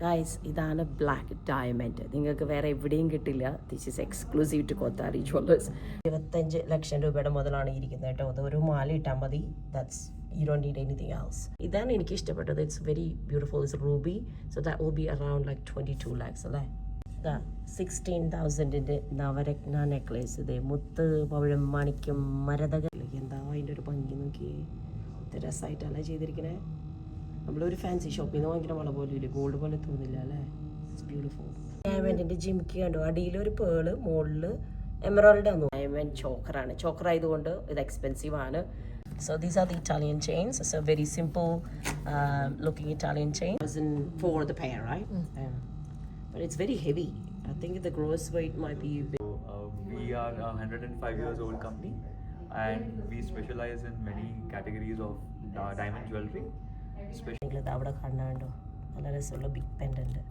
Guys ഇതാണ് black diamond നിങ്ങൾക്ക് വേറെ എവിടെയും കിട്ടില്ല. This is exclusive to Kothari jewellers ഇരുപത്തഞ്ച് ലക്ഷം രൂപയുടെ മുതലാണ് ഇരിക്കുന്നത് കേട്ടോ. അത് ഒരു മാല ഇട്ടാൽ മതി. That's you don't need anything else. ഇതാണ് എനിക്ക് ഇഷ്ടപ്പെട്ടത്. It's very beautiful it's ruby so that will be around like twenty two lakhs അല്ലേ? ഇതാ സിക്സ്റ്റീൻ തൗസൻഡിന്റെ നവരത്ന നെക്ലേസ് ഇത്. മുത്ത് പവിഴം മാണിക്യം മരതക. എന്താ അതിന്റെ ഒരു ഭംഗി നോക്കി രസമായിട്ടല്ല ചെയ്തിരിക്കണേ? നമ്മളൊരു ഫാൻസി ഷോപ്പിൽ നിന്ന് വാങ്ങിക്കുന്ന വള പോലെ ഇല്ല ഗോൾഡ് പോലെ തോന്നില്ല അല്ലേ ഇറ്റ്സ് ബ്യൂട്ടിഫുൾ ഡയമണ്ടിന്റെ ജിമിക്ക് കണ്ടു അടിയിൽ ഒരു പേൾ മുകളിൽ എമറോൾഡ് ആണ് ഡയമണ്ട് ചോക്കറാണ് ചോക്കർ ആയതുകൊണ്ട് ഇത് എക്സ്പെൻസീവ് ആണ് So these are the Italian chains. So very simple uh, looking Italian chain. As in for the pair, right? Yeah. But it's very heavy. I think the gross weight might be. So, uh, we are a 105 years old company and we specialize in many categories of uh, diamond jewelry. Especially അവിടെ കാണാണ്ടോ നല്ല രസമുള്ള big pendant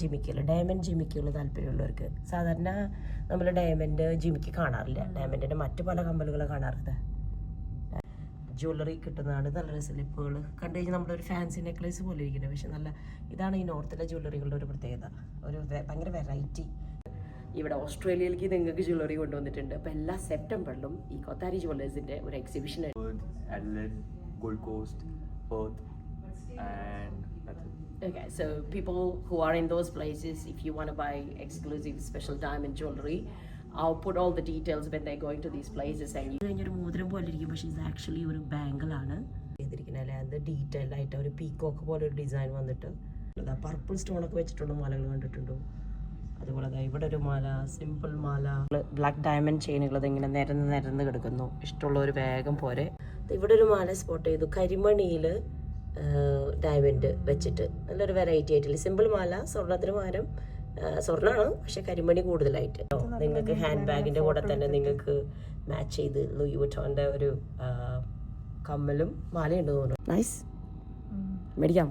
ജിമിക്കുകൾ diamond ജിമിക്കുകൾ താല്പര്യമുള്ളവർക്ക് സാധാരണ നമ്മൾ diamond ജിമിക്ക് കാണാറില്ല. ഡയമണ്ടിന്റെ മറ്റു പല കമ്പലുകൾ കാണാറുണ്ട് ജ്വല്ലറി കിട്ടുന്നതാണ് നല്ല രസമില്ല ഇപ്പോൾ കണ്ടു കഴിഞ്ഞാൽ നമ്മുടെ ഒരു ഫാൻസി നെക്ലേസ് പോലെ ഇരിക്കുന്നത് പക്ഷെ നല്ല ഇതാണ് ഈ നോർത്തിലെ ജ്വല്ലറികളുടെ ഒരു പ്രത്യേകത. ഒരു ഭയങ്കര വെറൈറ്റി ഇവിടെ ഓസ്ട്രേലിയയിലേക്ക് നിങ്ങൾക്ക് ജ്വല്ലറി കൊണ്ടുവന്നിട്ടുണ്ട്. അപ്പോൾ എല്ലാ സെപ്റ്റംബറിലും ഈ കൊത്താരി ജ്വല്ലേഴ്സിന്റെ ഒരു exhibition Gold Coast, Perth, and that's it. Okay, so people who are in those places, if you want to buy exclusive special diamond jewelry, I'll put all the details when they're going to these places. And you കഴിഞ്ഞൊരു മോതിരം പോലെ ഇരിക്കും പക്ഷേ ഇത് actually ഒരു ബാങ്കിളാണ് ചെയ്തിരിക്കുന്നത്. അല്ലെ? അത് ഡീറ്റെയിൽ ആയിട്ട് ഒരു പീക്കോക്ക് പോലെ ഒരു ഡിസൈൻ വന്നിട്ട്. പർപ്പിൾ സ്റ്റോൺ ഒക്കെ വെച്ചിട്ടുള്ള മാലകൾ കണ്ടിട്ടുണ്ടോ? അതുപോലെ ഇവിടെ ഒരു മാല സിമ്പിൾ മാല. ബ്ലാക്ക് ഡയമണ്ട് ചെയിനുകൾ ഇങ്ങനെ നിരന്ന് നിരന്ന് കിടക്കുന്നു. ഇഷ്ടമുള്ള ഒരു വേഗം പോരെ. ഇവിടെ ഒരു മാല സ്പോട്ട് ചെയ്തു. കരിമണിയിൽ ഡയമണ്ട് വെച്ചിട്ട്. നല്ലൊരു വെറൈറ്റി ആയിട്ടില്ല. സിമ്പിൾ മാല സ്വർണത്തിന് പകരം സ്വർണമാണ് പക്ഷെ കരിമണി കൂടുതലായിട്ട്. നിങ്ങൾക്ക് ഹാൻഡ് ബാഗിന്റെ കൂടെ തന്നെ നിങ്ങൾക്ക് മാച്ച് ചെയ്ത് ലൂയി വിട്ടോന്റെ ഒരു കമ്മലും മാലയുണ്ട് തോന്നുന്നു. നൈസ് മേടിക്കാം